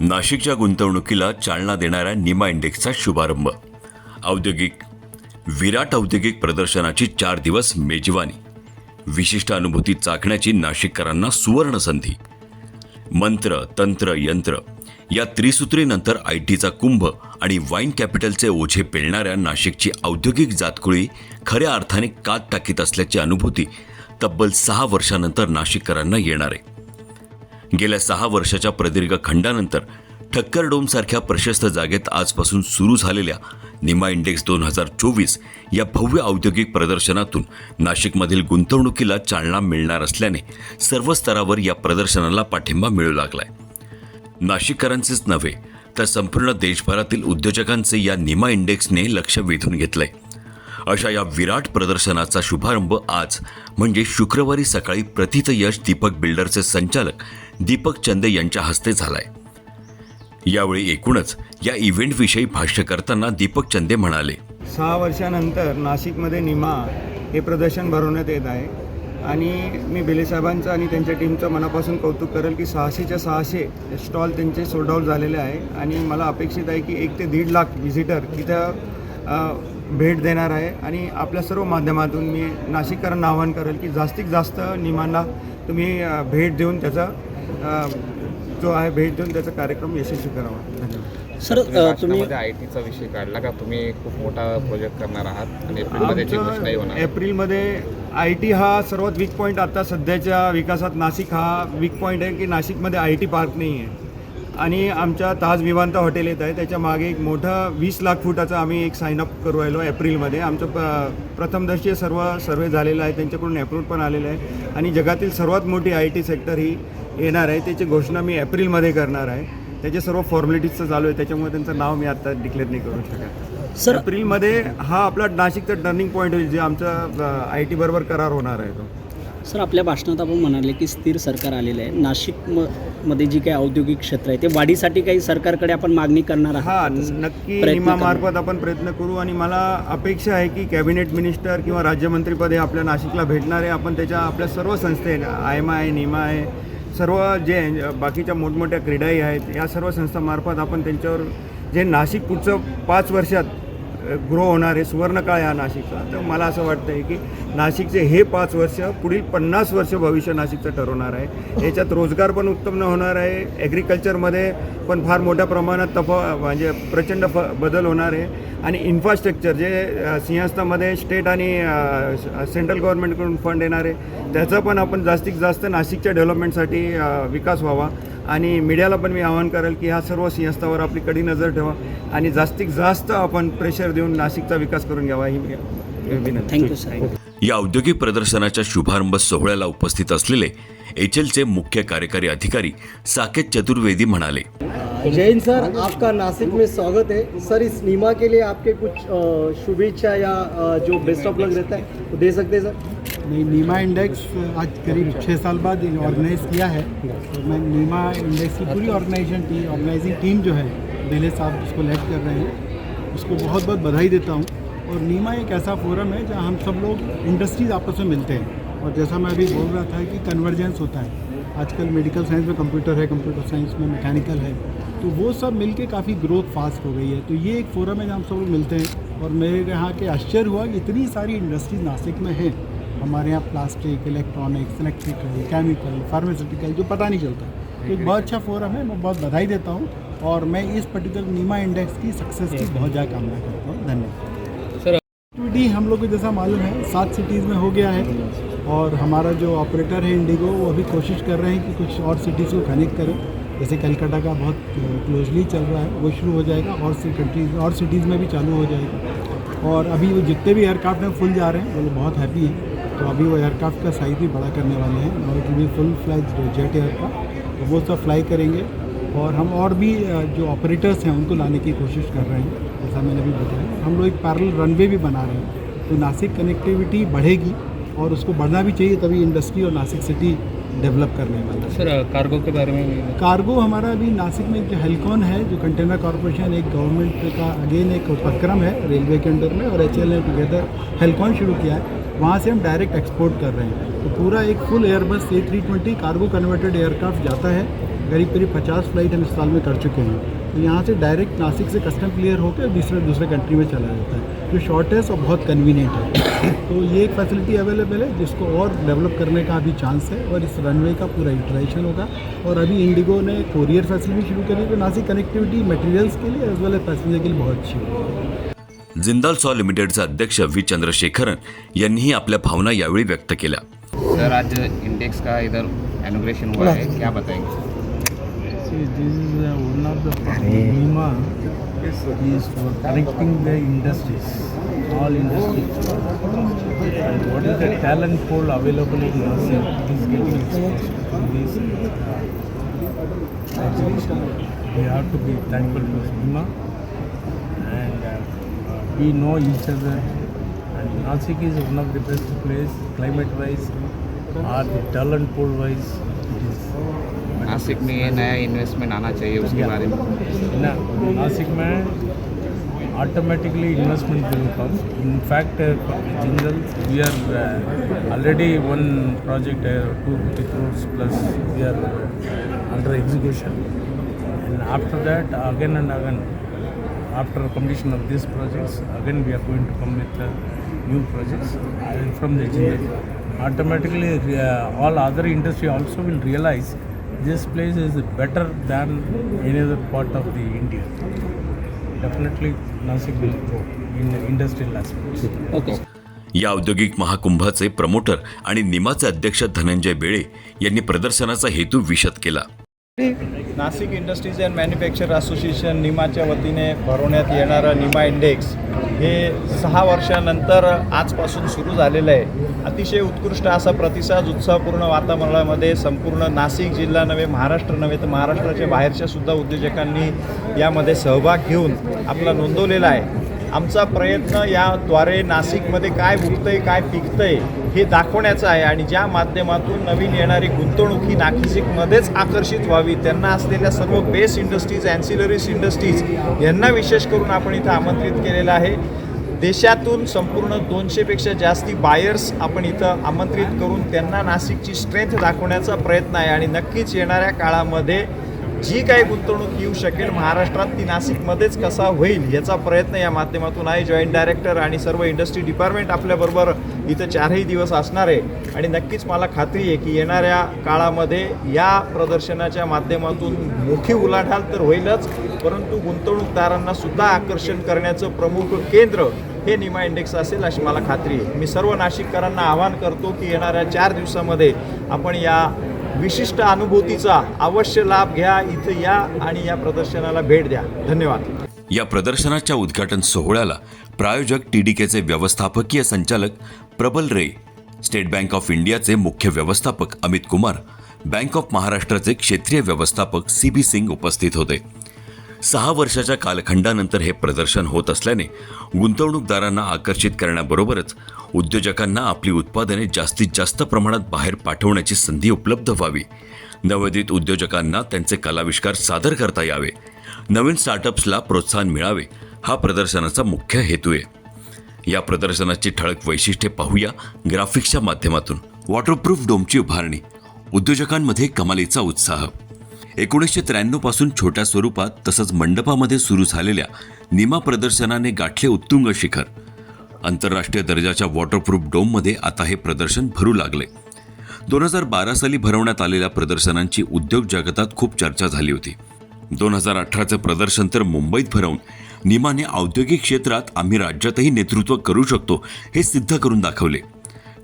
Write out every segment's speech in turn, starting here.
नाशिकच्या गुंतवणुकीला चालना देणाऱ्या निमा इंडेक्सचा शुभारंभ. औद्योगिक विराट औद्योगिक प्रदर्शनाची चार दिवस मेजवानी. विशिष्ट अनुभूती चाखण्याची नाशिककरांना सुवर्ण संधी. मंत्र तंत्र यंत्र या त्रिसूत्रीनंतर आय टीचा कुंभ आणि वाईन कॅपिटलचे ओझे पेलणाऱ्या नाशिकची औद्योगिक जातकुळी खऱ्या अर्थाने कात टाकीत असल्याची अनुभूती तब्बल सहा वर्षानंतर नाशिककरांना येणार आहे. गेल्या सहा वर्षाच्या प्रदीर्घ खंडानंतर ठक्कर डोमसारख्या प्रशस्त जागेत आजपासून सुरू झालेल्या निमा इंडेक्स दोन हजार चोवीस या भव्य औद्योगिक प्रदर्शनातून नाशिकमधील गुंतवणुकीला चालना मिळणार असल्याने सर्व स्तरावर या प्रदर्शनाला पाठिंबा मिळू लागलाय. नाशिककरांचेच नव्हे तर संपूर्ण देशभरातील उद्योजकांचे या निमा इंडेक्सने लक्ष वेधून घेतलंय. अशा या विराट प्रदर्शनाचा शुभारंभ आज म्हणजे शुक्रवारी सकाळी प्रथितयश दीपक बिल्डरचे संचालक दीपक चंदे यांच्या हस्ते झालाय. यावेळी एकूणच या इव्हेंटविषयी भाष्य करताना दीपक चंदे म्हणाले. सहा वर्षानंतर नाशिकमध्ये निमा हे प्रदर्शन भरवण्यात येत आहे. आणि मी बेलेसाहेबांचं आणि त्यांच्या टीमचं मनापासून कौतुक करेल की सहाशेच्या सहाशे स्टॉल त्यांचे सोल्ड आउट झालेले आहे. आणि मला अपेक्षित आहे की एक ते दीड लाख व्हिजिटर तिथं भेट देणार आहे. आणि आपल्या सर्व माध्यमातून मी नाशिककरांना आवाहन करेल की जास्तीत जास्त निमांना तुम्ही भेट देऊन त्याचा जो आहे भेट देऊन त्याचा कार्यक्रम यशस्वी करावा. धन्यवाद. सर तुम्ही आय टीचा विषय काढला का? तुम्ही खूप मोठा प्रोजेक्ट करणार आहात आणि एप्रिलमध्ये होणार आमचं. एप्रिलमध्ये आय टी हा सर्वात वीक पॉईंट आता सध्याच्या विकासात. नाशिक हा वीक पॉईंट आहे की नाशिकमध्ये आय टी पार्क नाही आहे आणि आमच्या ताज विमानता हॉटेल येत आहे. त्याच्यामागे एक मोठं वीस लाख फुटाचं आम्ही एक साईन अप करू राहिलो एप्रिलमध्ये. आमचं प प्रथमदर्शीय सर्व सर्वे झालेलं आहे. त्यांच्याकडून अप्रूव्ह पण आलेलं आहे. आणि जगातील सर्वात मोठी आय टी सेक्टर ही येणार आहे. त्याची घोषणा मी एप्रिलमध्ये करणार आहे. त्याचे सर्व फॉर्मॅलिटीजचं चालू आहे. त्याच्यामुळे त्यांचं नाव मी आता डिक्लेअर नाही करू शकत. सर एप्रिलमध्ये हा आपला नाशिकचा टर्निंग पॉईंट होईल. जे आमचा आय टी बरोबर करार होणार आहे तो. सर आपल्या भाषणात आपण म्हणाले की स्थिर सरकार आलेलं आहे. नाशिक म- मध्ये जी काही औद्योगिक क्षेत्र आहे ते वाढीसाठी काही सरकारकडे आपण मागणी करणार हा आहात नक्की प्रयत्न निमामार्फत आपण प्रयत्न करू आणि मला अपेक्षा आहे की कॅबिनेट मिनिस्टर किंवा राज्यमंत्रीपद हे आपल्या नाशिकला भेटणार आहे. आपण त्याच्या आपल्या सर्व संस्थे आय एम आय निमा आहे सर्व जे बाकीच्या मोठमोठ्या क्रीडाही आहेत या सर्व संस्थांमार्फत आपण त्यांच्यावर जे नाशिक पुढचं पाच वर्षात ग्रो होणार आहे सुवर्णकाळ या नाशिकचा. तर मला असं वाटतं आहे की नाशिकचे हे पाच वर्ष पुढील पन्नास वर्ष भविष्य नाशिकचं ठरवणार आहे. याच्यात रोजगार पण उत्पन्न होणार आहे. ॲग्रिकल्चरमध्ये पण फार मोठ्या प्रमाणात तफ म्हणजे प्रचंड फ बदल होणार आहे. आणि इन्फ्रास्ट्रक्चर जे सिंहस्थामध्ये स्टेट आणि सेंट्रल गव्हर्नमेंटकडून फंड येणार आहे त्याचा पण आपण जास्तीत जास्त नाशिकच्या डेव्हलपमेंटसाठी विकास व्हावा. आणि मीडियाला पण मी आवाहन करेल की ह्या सर्व सिंहस्थावर आपली कडी नजर ठेवा आणि जास्तीत जास्त आपण प्रेशर देऊन नाशिकचा विकास करून घ्यावा ही थँक्यू सर या औद्योगिक प्रदर्शनाच्या शुभारंभ सोहळ्याला उपस्थित असलेले एच एलचे मुख्य कार्यकारी अधिकारी साकेत चतुर्वेदी म्हणाले हिंद सर आपका नासिक में स्वागत है। सर इस नीमा के लिए आपके कुछ शुभेच्छा या जो बेस्ट ऑफ लक रहता है दे सकते हैं सर नहीं नीमा इंडेक्स आज करीब छः साल बाद ऑर्गेनाइज किया है। तो मैं नीमा इंडेक्स की पूरी ऑर्गेनाइजेशन टीम ऑर्गेनाइजिंग टीम जो है बेले साहब उसको लेड कर रहे हैं उसको बहुत बहुत बधाई देता हूँ। और नीमा एक ऐसा फोरम है जहाँ हम सब लोग इंडस्ट्रीज़ आपस में मिलते हैं। और जैसा मैं अभी बोल रहा था कि कन्वर्जेंस होता है। आजकल मेडिकल साइंस में कंप्यूटर है कंप्यूटर साइंस में मैकेनिकल है। तो वो सब मिलके काफ़ी ग्रोथ फास्ट हो गई है। तो ये एक फोरम है जहाँ हम सब लोग मिलते हैं। और मेरे यहाँ के आश्चर्य हुआ कि इतनी सारी इंडस्ट्रीज़ नासिक में हैं। हमारे यहाँ plastic electronics electrical chemical pharmaceutical जो पता नहीं चलता। तो एक बहुत अच्छा फोरम है मैं बहुत बधाई देता हूँ और मैं इस पर्टिकुलर नीमा इंडेक्स की सक्सेस की बहुत ज़्यादा कामना करता हूँ। धन्यवाद। सर एक्टिविटी हम लोग को जैसा मालूम है सात सिटीज़ में हो गया है और हमारा जो ऑपरेटर है इंडिगो वो अभी कोशिश कर रहे हैं कि कुछ और सिटीज़ को कनेक्ट करें। जैसे कलकत्ता का बहुत क्लोजली चल रहा है वो शुरू हो जाएगा और कंट्रीज़ और सिटीज़ में भी चालू हो जाएगा। और अभी वो जितने भी एयरक्राफ्ट हैं फुल जा रहे हैं वो लोग बहुत हैप्पी हैं। तो अभी वो एयरक्राफ्ट का साइज़ भी बड़ा करने वाले हैं। और it full flies jet aircraft तो वो सब फ्लाई करेंगे। और हम और भी जो ऑपरेटर्स हैं, उनको लाने की कोशिश कर रहे हैं जैसा मैंने अभी बताया। हम लोग एक पैरल रनवे भी बना रहे हैं तो नासिक कनेक्टिविटी बढ़ेगी और उसको बढ़ना भी चाहिए, तभी इंडस्ट्री और नासिक सिटी डेवलप करने वाला सर कार्गो के बारे में कार्गो हमारा अभी नासिक में जो हेलकॉन है जो कंटेनर कॉरपोरेशन एक गवर्नमेंट का अगेन एक उपक्रम है रेलवे के अंडर में और एच ने टुगेदर हेलकॉन शुरू किया है। वहाँ से हम डायरेक्ट एक्सपोर्ट कर रहे हैं। तो पूरा एक full Airbus A three twenty cargo converted aircraft जाता है। करीब करीब पचास फ़्लाइट हम इस साल में कर चुके हैं। तो यहाँ से डायरेक्ट नासिक से कस्टम क्लियर होकर दूसरे दूसरे कंट्री में चला जाता है जो शॉर्टेस्ट और बहुत कन्वीनियंट है। तो ये एक फैसिलिटी अवेलेबल है जिसको और डेवलप करने का अभी चांस है और इस रनवे का पूरा यूटिलाइजेशन होगा। और अभी इंडिगो ने कोरियर फैसिलिटी शुरू करी है तो नासिक कनेक्टिविटी मटेरियल्स के लिए एज वेल एज पैसेंजर के लिए बहुत अच्छी होगी। जिंदाल सॉ लिमिटेडचे अध्यक्ष व्ही चंद्रशेखरन यांनीही आपल्या भावना यावेळी व्यक्त केल्या. सर आज इंडेक्स का इधर इनोग्रेशन हुआ है क्या बताएँगे? See, this is uh, one of the NEMA is for connecting the industries, all industries. And what is the talent pool available in nursing is getting exposed in this. We have to be thankful to NEMA and uh, we know each other. And Nasik is one of the best place climate-wise or the talent pool-wise. It is Nashik में ये नया investment आना चाहिए उसके बारे में ना नासिक में automatically investment will come in fact Jindal we are already one project two fifty crores plus we are under execution and after that again and again after completion of these projects again we are going to come with uh, new projects and from the Jindal. automatically uh, all other industry also will realize this place is better than any other part of the India. Definitely Nasik will grow in industrial aspects. Okay या औद्योगिक महाकुंभाचे promoter आणि निमाचे अध्यक्ष धनंजय बेळे यांनी प्रदर्शनाचा हेतू विशद केला Nashik industries and manufacture association निमाच्या वतीने भरवण्यात येणारं निमा इंडेक्स हे सहा वर्षानंतर आजपासून सुरू झालेलं आहे. अतिशय उत्कृष्ट असा प्रतिसाद उत्साहपूर्ण वातावरणामध्ये संपूर्ण नाशिक जिल्हा नव्हे महाराष्ट्र नव्हे तर महाराष्ट्राच्या बाहेरच्या सुद्धा उद्योजकांनी यामध्ये सहभाग घेऊन आपला नोंदवलेला आहे. आमचा प्रयत्न याद्वारे नाशिकमध्ये काय उगतंय काय पिकतंय हे दाखवण्याचं आहे आणि ज्या माध्यमातून नवीन येणारी गुंतवणूक ही नाशिकमध्येच आकर्षित व्हावी त्यांना असलेल्या सर्व बेस इंडस्ट्रीज अँसिलरीज इंडस्ट्रीज यांना विशेष करून आपण इथं आमंत्रित केलेलं आहे. देशातून संपूर्ण दोनशेपेक्षा जास्ती बायर्स आपण इथं आमंत्रित करून त्यांना नाशिकची स्ट्रेंथ दाखवण्याचा प्रयत्न आहे आणि नक्कीच येणाऱ्या काळामध्ये जी काही गुंतवणूक येऊ शकेल महाराष्ट्रात ती नाशिकमध्येच कसा होईल याचा प्रयत्न या माध्यमातून आहे. जॉईंट डायरेक्टर आणि सर्व इंडस्ट्री डिपार्टमेंट आपल्याबरोबर इथं चारही दिवस असणार आहे. आणि नक्कीच मला खात्री आहे की येणाऱ्या काळामध्ये या प्रदर्शनाच्या माध्यमातून मोठी उलाढाल तर होईलच परंतु गुंतवणूकदारांना सुद्धा आकर्षण करण्याचं प्रमुख केंद्र हे निमा इंडेक्स असेल अशी मला खात्री आहे. मी सर्व नाशिककरांना आवाहन करतो की येणाऱ्या चार दिवसामध्ये आपण या विशिष्ट अनुभूतीचा अवश्य लाभ घ्या इथं या आणि या प्रदर्शनाला भेट द्या. धन्यवाद. या प्रदर्शनाच्या उद्घाटन सोहळ्याला प्रायोजक टीडीकेचे व्यवस्थापकीय संचालक प्रबल रे स्टेट बँक ऑफ इंडियाचे मुख्य व्यवस्थापक अमित कुमार बँक ऑफ महाराष्ट्राचे क्षेत्रीय व्यवस्थापक सी बी सिंग उपस्थित होते. सहा वर्षाच्या कालखंडानंतर हे प्रदर्शन होत असल्याने गुंतवणूकदारांना आकर्षित करण्याबरोबरच उद्योजकांना आपली उत्पादने जास्तीत जास्त प्रमाणात बाहेर पाठवण्याची संधी उपलब्ध व्हावी. नवोदित उद्योजकांना त्यांचे कलाविष्कार सादर करता यावे. नवीन स्टार्टअप्सला प्रोत्साहन मिळावे हा प्रदर्शनाचा मुख्य हेतू आहे. या प्रदर्शनाची ठळक वैशिष्ट्ये पाहूया ग्राफिक्सच्या माध्यमातून. वॉटरप्रूफ डोमची उभारणी उद्योजकांमध्ये कमालीचा उत्साह. एकोणीसशे त्र्याण्णवपासून छोट्या स्वरूपात तसंच मंडपामध्ये सुरू झालेल्या निमा प्रदर्शनाने गाठले उत्तुंग शिखर. आंतरराष्ट्रीय दर्जाच्या वॉटरप्रूफ डोममध्ये आता हे प्रदर्शन भरू लागले. दोन हजार बारा साली भरवण्यात आलेल्या प्रदर्शनांची उद्योग जगतात खूप चर्चा झाली होती. दोन हजार अठराचं प्रदर्शन तर मुंबईत भरवून निमाने औद्योगिक क्षेत्रात आम्ही राज्यातही नेतृत्व करू शकतो हे सिद्ध करून दाखवले.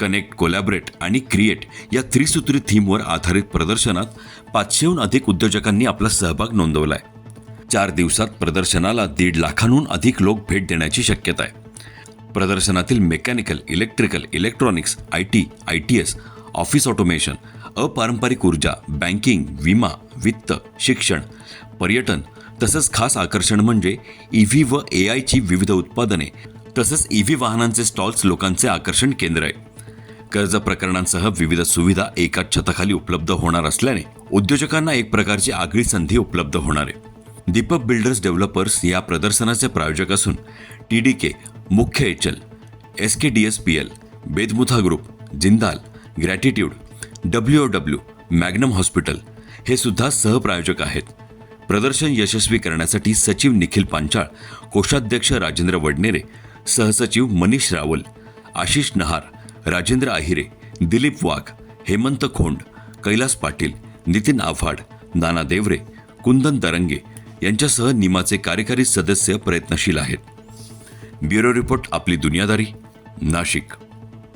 कनेक्ट कोलॅबरेट आणि क्रिएट या त्रिसूत्री थीमवर आधारित प्रदर्शनात पाचशेहून अधिक उद्योजकांनी आपला सहभाग नोंदवला आहे चार दिवसात प्रदर्शनाला दीड लाखांहून अधिक लोक भेट देण्याची शक्यता आहे. प्रदर्शनातील mechanical electrical electronics I T I T S office automation अपारंपरिक ऊर्जा बँकिंग विमा वित्त शिक्षण पर्यटन तसंच खास आकर्षण म्हणजे ई व्ही व ए आयची विविध उत्पादने तसंच ई व्ही वाहनांचे स्टॉल्स लोकांचे आकर्षण केंद्र आहे. कर्ज प्रकरणांसह विविध सुविधा एकाच छताखाली उपलब्ध होणार असल्याने उद्योजकांना एक प्रकारची आगळी संधी उपलब्ध होणार आहे. दीपक बिल्डर्स डेव्हलपर्स या प्रदर्शनाचे प्रायोजक असून टीडीके के मुख्य H L S K D S P L Bedmutha group Jindal gratitude W O W Magnum hospital हे सुद्धा सहप्रायोजक आहेत. प्रदर्शन यशस्वी करण्यासाठी सचिव निखिल पांचाळ कोषाध्यक्ष राजेंद्र वडनेरे सहसचिव मनीष रावल आशिष नहार राजेंद्र आहिरे दिलीप वाघ हेमंत खोंड कैलास पाटील नितीन आव्हाड नाना देवरे कुंदन दरंगे यांच्यासह निमाचे कार्यकारी सदस्य प्रयत्नशील आहेत. ब्युरो रिपोर्ट आपली दुनियादारी नाशिक.